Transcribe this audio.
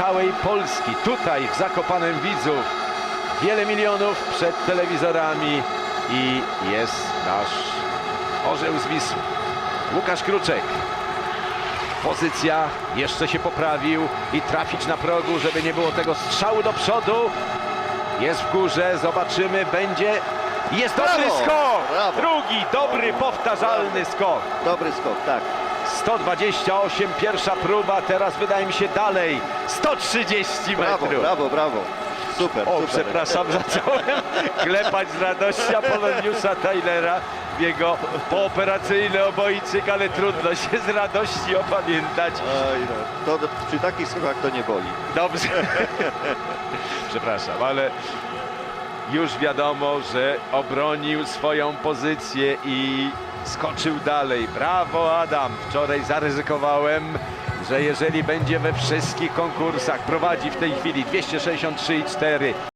całej Polski. Tutaj w Zakopanem widzów. Wiele milionów przed telewizorami i jest nasz orzeł z Wisły. Łukasz Kruczek. Pozycja jeszcze się poprawił i trafić na progu, żeby nie było tego strzału do przodu. Jest w górze, zobaczymy, będzie. Jest dobry Brawo! skok! Brawo! Drugi, dobry, powtarzalny skok. Dobry skok, tak. 128, pierwsza próba, teraz wydaje mi się dalej. 130 Brawo, metrów. brawo, brawo. Super, O, super. przepraszam, zacząłem klepać z radości Apoloniusza Taylora w jego pooperacyjny obojczyk, ale trudno się z radości opamiętać. Oj, no. to, przy takich skokach to nie boli. Dobrze. Przepraszam, ale już wiadomo, że obronił swoją pozycję i skoczył dalej. Brawo Adam. Wczoraj zaryzykowałem, że jeżeli będzie we wszystkich konkursach, prowadzi w tej chwili 263,4